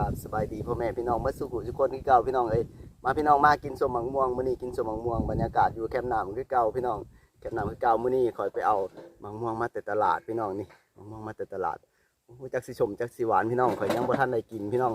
กับสบายดีพ่อแม่พี่น้องเมื่อสุขุทุกคนที่เก่าพี่น้องเอ้ยมาพี่น้องมากินสมมังม่วงมื้อนี้กินสมมังม่วงบรรยากาศอยู่แคมป์น้ำคือเก่าพี่น้องแคมป์น้ำคือเก่ามื้อนี้คอยไปเอามังม่วงมาแต่ตลาดพี่น้องนี่มังม่วงมาแต่ตลาดโอ้จักสิชมจักสิหวานพี่น้องข่อยยังบ่ทันได้กินพี่น้อง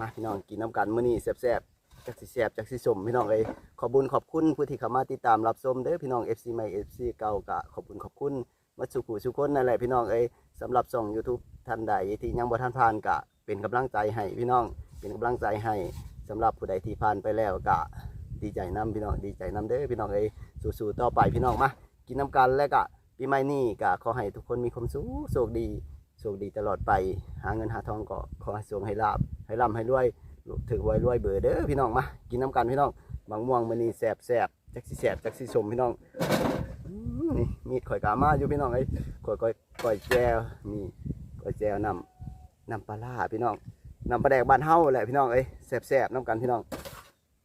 มาพี่น้องกินน้ำกันมื้อนี้แซ่บๆจักสิแซ่บจักสิชมพี่น้องเอ้ยขอบุญขอบคุณผู้ที่เข้ามาติดตามรับชมเด้อพี่น้อง FC ใหม่ FC เก่ากะขอบคุณขอบคุณมาสุขุทุกคนนั่นแหละพี่น้องเอ้ยสำหรับช่อง YouTube ท่านใดที่ยังบ่ทันผ่านกะ เป็นกำลังใจให้พี่น้องเป็นกำลังใจให้สำหรับผู้ใดที่ผ่านไปแล้วก็ดีใจนํพี่น้องดีใจนํเด้อพี่น้องเอ้ยสู้ๆต่อไปพี่น้องมากินน้ำกันแล้วก็ปีใหม่นี้ก็ขอให้ทุกคนมีความสุขโชคดีโชคดีตลอดไปหาเงินหาทองก็ขอให้สวงให้ลาบให้ร่ำให้รวยถือไว้รวยเบอร์เด้อพี่น้องมากินน้ำกันพี่น้องบางม่วงมื้อนี้แซ่บแซ่บจักสิแซ่บจักสิชมพี่น้องนี่มีดข่อยกามาอยู่พี่น้องเอ้ข่อยก้อยก้อยแจวนี่ก้อยแจวนำ น้ำปลาร้าพี่น้องน้ำปลาแดกบ้านเฮาแหละพี่น้องเอ้ยแซ่บๆน้ำกันพี่น้อง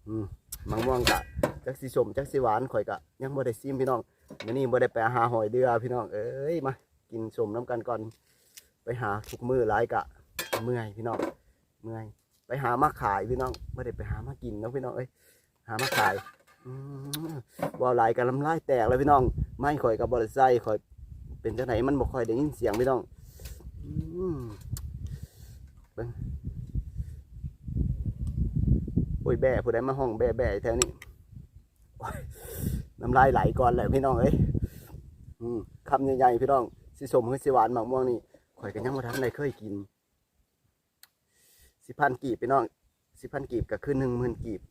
อืมมังม่วงกะจักสีสมจักสีหวานข่อยกะยังบ่ได้ซิมพี่น้องมื้อนี้บ่ได้ไปหาหอยเดือพี่น้องเอ้ยมากินสมน้ำกันก่อน ไปหาทุกมื้อหลายกะเมื่อยพี่น้องเมื่อยไปหามาขายพี่น้องบ่ได้ไปหามากินนะพี่น้องเอ้ยหามาขายว่าวลายกันลำลายแตกแล้วพี่น้อง ไม่ข่อยกับ่ได้ใส่ข่อยเป็นจังไหนมันบ่ค่อยได้ยินเสียงพี่น้องอื โอ้ยแบ่ผู้ใดมาห้องแบ่แบ่แถวนี้น้ำลายไหลก่อนแหละพี่น้องเอ้ยคำใหญ่ๆพี่น้องสิสมคือสิหวานหมากม่วงนี่ข่อยกันยังมาทันเคยกิน สิพันกีบพี่น้อง สิพันกีบก็คือหนึ่งหมื่นกีบ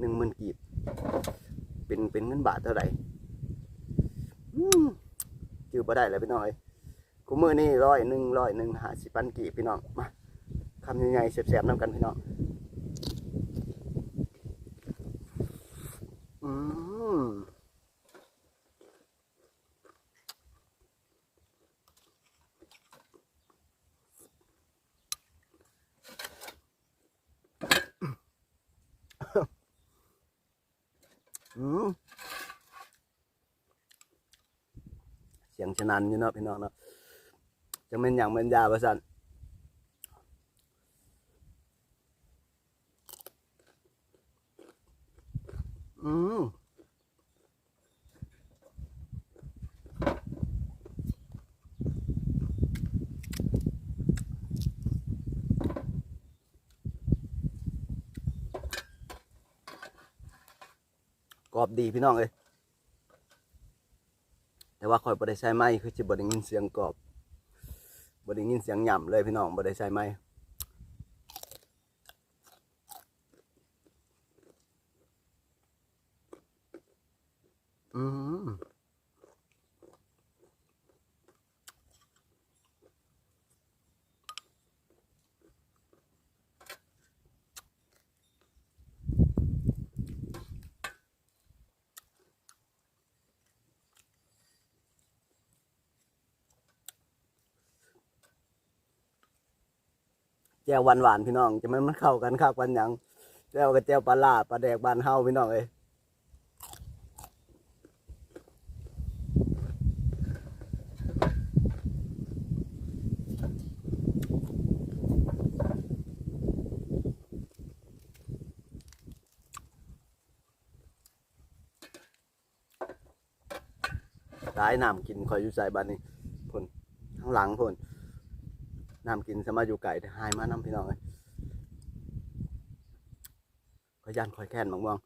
หนึ่งหมื่นกีบ เป็นเป็นเงินบาทเท่าไหร่จือบ่ได้แล้วพี่น้องเอ้ยกูมือนี่ร้อยหนึ่งร้อยหนึ่งหาสิพันกีบพี่น้องมา คำใหญ่ๆแสบๆน้ำกันพี่น้องอืมอืมเสียงชนันอยู่เนาะพี่น้องเนาะจะเป็นอย่างเป็นยาประสัน อืมกรอบดีพี่น้องเอ้ยแต่ว่าคอยบริใช้ไม้คือจะบริยินเสียงกรอบบริยินเสียงหย่ำเลยพี่น้องบริใช้ไม้อืม แจ่วหวานหวานๆพี่น้องจะมันมันเข้ากันคักวันหยังแจ่วกับแจ่วปลาล่าปลาแดกบานเฮาพี่น้องเอ้ยตายน้ำกินคอยอยู่ใส่บ้านนี้พ่นข้างหลังพ่น น้ำกินสมาอยู่ไก่หายมาน้ำพี่น้องเลยขอยันคอยแค้นบางบาง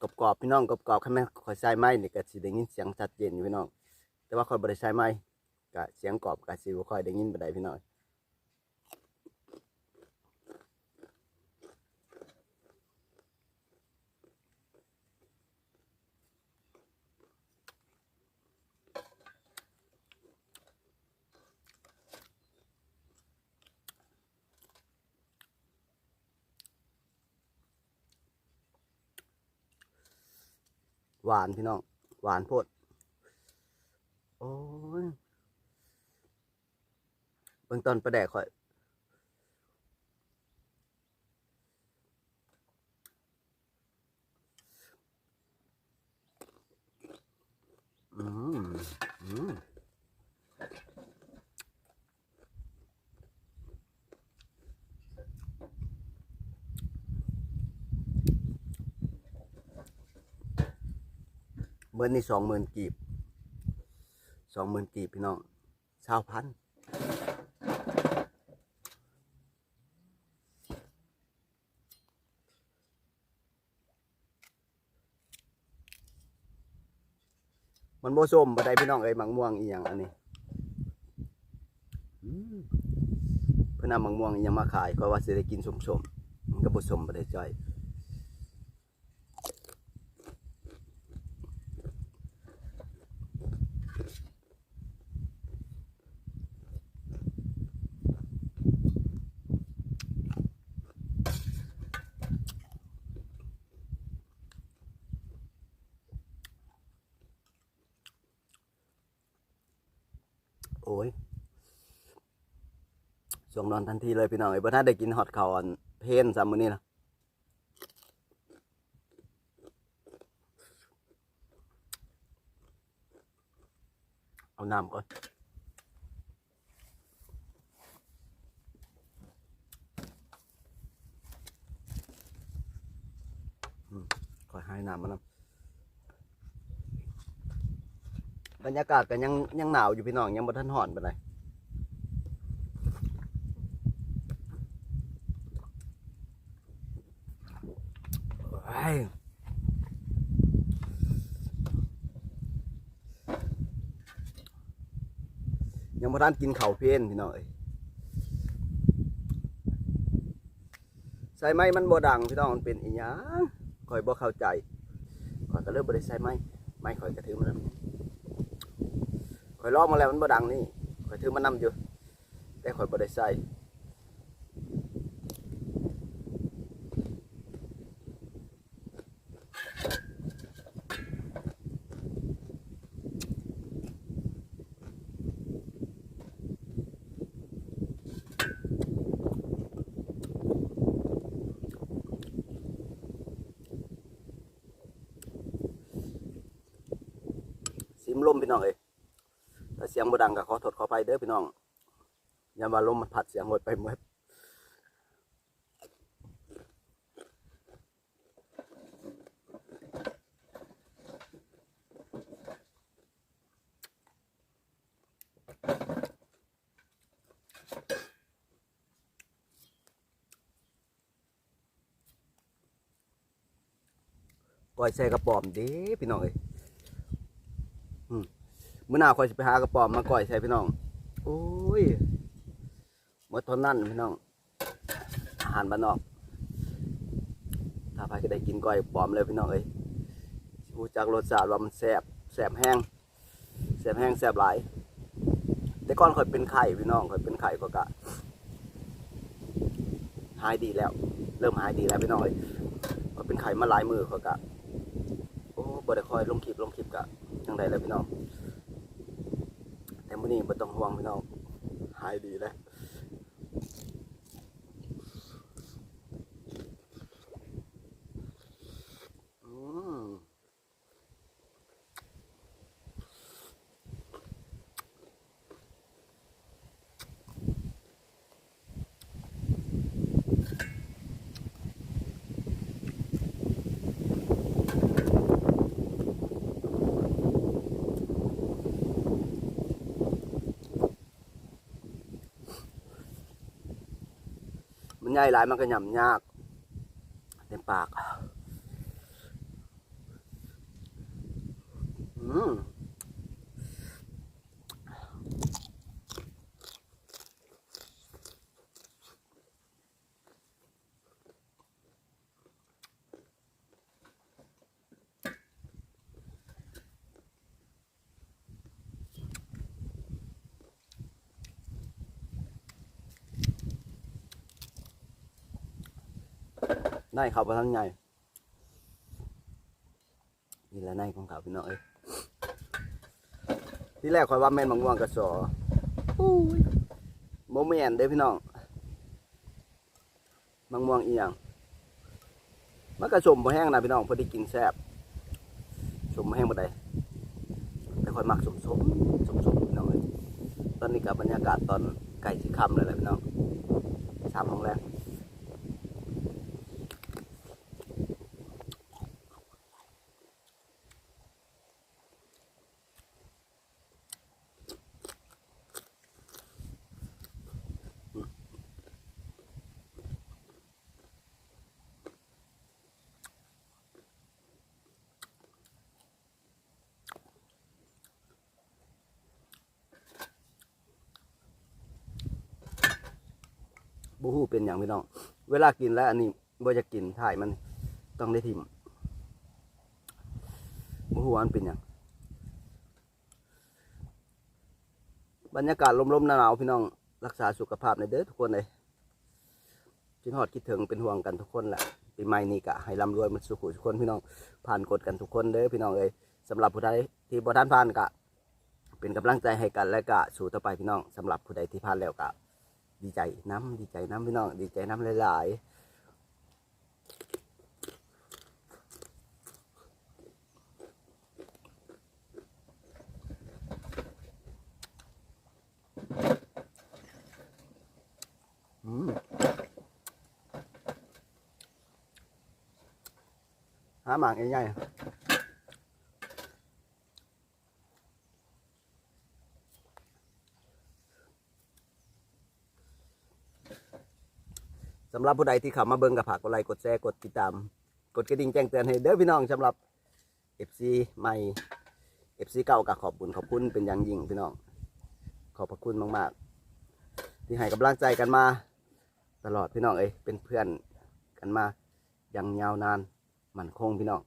กรอบกรอบพี่น้องกรอบกรอบข้าแม่คอยใช้ไม้นี่ก็สิได้ยินเสียงชัดเจนอยู่พี่น้อง แต่ว่าคอยบริใช้ไม้ก็เสียงกรอบก็สิบ่ค่อยได้ยินบันไดพี่น้อง หวานพี่น้อง หวานโพด โอ้ยเบื้องต้นประแดกคอยอืมอืม เบิร์นี่สองหมื่นกีบสองหมื่นกีบพี่น้องเช้าพันมันโบส้มบัไดพี่น้องเอ้ยมังม่วงอีหยังอันนี้เพื่อนำมังม่วงอีหยังมาขายก็ว่าสิได้กินสมๆมันก็บ่สมบัไดจ้อย โอ้ยช่ วงนอนทันทีเลยพี่น้องไอ้บ่ท่านได้กินฮอตข้าวอันเพนสามมื้อนี้นะเอาน้ำก่อนอืมขอให้น้ำมันนะบรรยากาศก็ยังยังหนาวอยู่พี่น้องยังบ่ทันห่อนปานใยังบ่านกินเข่าเพนพี่น้องเอ้ยใส่ไม้มันบ่ดังพี่น้องมันเป็นอีหยังคอยบ่เข้าใจข่อยก็เลยบ่ได้ใส่ไม้ไม้ข่อยก็ถือมันข่อยลอกมาแล้วมันบ่ดังนี่ข่อยถือมันนำอยู่ แต่ข่อยบ่ได้ใส่ ลมพี่น้องเอ้ยถ้าเสียงบ่ดังก็ขอโทษขออภัยเด้อพี่น้องยามาลมมันพัดเสียงหมดไปหมดก้อยใส่กระป๋อมเด้พี่น้องเอ้ย เมื่อหน้าคอยสิไปหากระป๋อมมาก่อยใส่พี่น้อง โอ้ยหมดเทนนั่นพี่น้อง อาหารบ้านนอก ถ้าใครก็ได้กินก้อยปลอมเลยพี่น้องเอ้ยรู้จักรสชาติว่ามันแซ่บแซ่บแห้งแซ่บแห้งแซ่บหลาย แต่ก่อนคอยเป็นไข่พี่น้องคอยเป็นไข่ก็กะหายดีแล้ว เริ่มหายดีแล้วพี่น้องเอ้ยคอยเป็นไข่มาหลายมือก็กะ บ่ได้คอยลงคลิปลงคลิปกะจังไดแล้วพี่น้องแต่มื้อนี้บ่ต้องห่วงพี่น้องหายดีแล้วอืมมันใหญ่หลายมันก็หย่ำยากเต็มปาก อืม ได้เขาไปทั้งใหญ่นี่แหละในของเขาพี่น้องเอ้ยที่แรกคอยว่าแม่นมังม่วงกระสออุ้ยโมเมนเด้อพี่น้องมังม่วงอีหยังมันกระสมบ่แห้งนะพี่น้องพอดีกินแซ่บสมบ่แห้งบ่ได้แต่คอยมักสมสมสมสมพี่น้องเอ้ยตอนนี้กับบรรยากาศตอนไก่สิค่ำเลยแหละพี่น้องสามโมงแรก บ่ฮู้เป็นหยังพี่น้อง เวลากินแล้ว อันนี้บ่จะกินถ่ายมันต้องได้ทิมบ่ฮู้ว่ามันเป็นหยังบรรยากาศลมๆหนาวๆพี่น้องรักษาสุขภาพในเด้อทุกคนเลยคิดฮอดคิดถึงเป็นห่วงกันทุกคนแหละปีใหม่นี้ก็ให้ร่ำรวยมันสุขุทุกคนพี่น้องผ่านกฎกันทุกคนเด้อพี่น้องเอ้ยสำหรับผู้ใดที่บ่ทันผ่านก็เป็นกำลังใจให้กันและก็สู้ต่อไปพี่น้องสำหรับผู้ใดที่ผ่านแล้วก็ ดีใจน้ำดีใจน้ำพี่น้องดีใจน้ำหลายๆอืมหาหมากใหญ่ๆำหรับผู้ใดที่เข้ามาเบิ่งกับผักกดไลค์กดแชร์กดติดตาม กดกระดิ่งแจ้งเตือนให้เด้อพี่น้องสำหรับ FC ใหม่ FC เก่าก็ขอบคุณขอบคุณเป็นอย่างยิ่งพี่น้อง ขอบพระคุณมากๆ ที่ให้กำลังใจกันมา ตลอดพี่น้องเอ้ยเป็นเพื่อนกันมาอย่างยาวนานมั่นคงพี่น้อง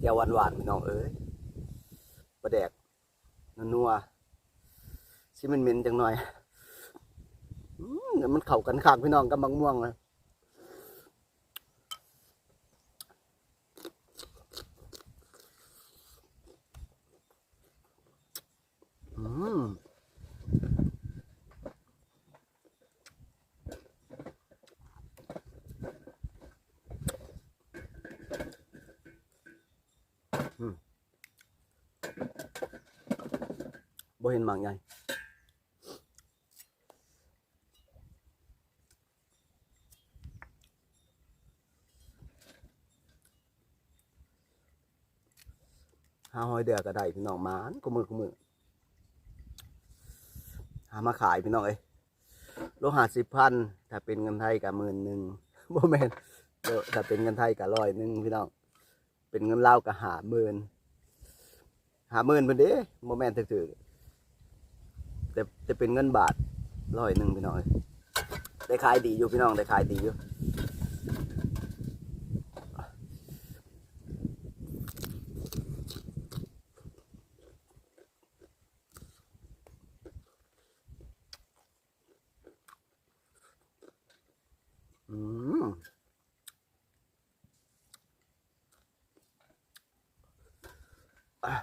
เดี๋ยวหวานหวานๆพี่น้องเอ้ยปลาแดกนัวๆชิมันเหม็นๆจังหน่อยอืมเดี๋ยวมันเข้ากันขางพี่น้องกับมังม่วงเลยอืม บ่ เห็นหมากใหญ่หาหอยเดือก็ได้พี่น้องมานกูมือกูมือหามาขายพี่น้องเอ้ยโลหะสิบพันถ้าเป็นเงินไทยกับหมื่นหนึ่งบ่แม่นถ้าเป็นเงินไทยกับร้อยหนึ่งพี่น้องเป็นเงินเลากับหาหมื่นหาหมื่นเพิ่นเด้บ่แม่นถือๆ แต่แต่เป็นเงินบาทร้อยหนึ่งพี่น้องเอ้ยได้ขายดีอยู่พี่น้องได้ขายดีอยู่อืมอะ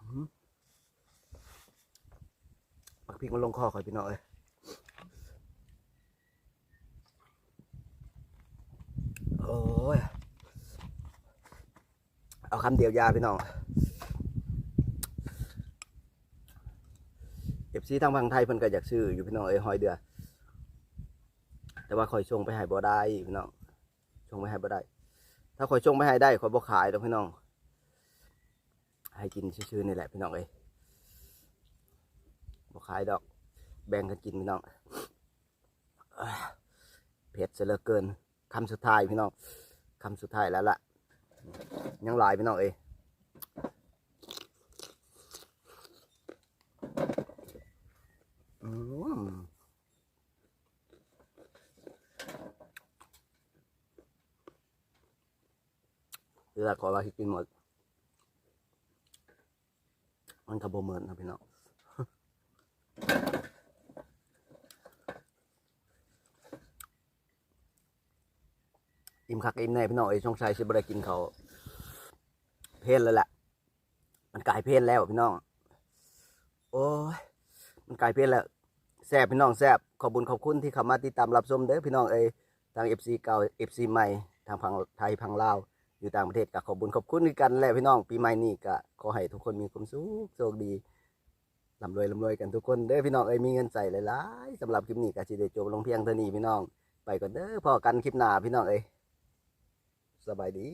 อืม ปัก พริกมันลงคอคอยพี่น้องเอ้ยโอ้ย เอาคำเดียวยาพี่น้องเอฟซีทางฝั่งไทยเพิ่นก็อยากซื้ออยู่พี่น้องเอ้ยหอยเดือ แต่ว่าคอยชงไปให้บ่ได้พี่น้องชงไปให้บ่ได้ ถ้าคอยชงไปให้ได้คอยบ่ขายดอกพี่น้อง ให้กินชื่อๆนี่แหละพี่น้องเอ้ย บ่ขายดอก แบ่งกันกินพี่น้องเอ้ยเผ็ดซะเหลือเกินคำสุดท้ายพี่น้องคำสุดท้ายแล้วล่ะ ยังหลายพี่น้องเอ้ยอืมเวลาขอว่าให้กินหมด มันกระโบเหมือนนะพี่น้อง มคักอิ่มแน่พี่น้องไอ้ช่องชัยชิบได้กินเขาเพลนเลยแหละมันกลายเพลนแล้วพี่น้อง โอ้ยมันกลายเพลนแล้วแซบพี่น้องแซบขอบคุญขอบคุณที่เข้ามาติดตามรับชมเด้อพี่น้องเอ้ทาง FC เก่า FC ใหม่ทางพังไทยพังลาวอยู่ต่างประเทศก็ขอบคุญขอบคุณกันแหละพี่น้องปีใหม่นี้ก็ขอให้ทุกคนมีความสุขโชคดีลำรวยลำรวยกันทุกคนเด้อพี่น้องเอ้ยมีเงินใส่หลายๆสำหรับคลิปนี้ก็สิได้จบลงเพียงเท่านี้พี่น้อง ไปก่อนเด้อพอกันคลิปหน้าพี่น้องเอ้ย สบายดี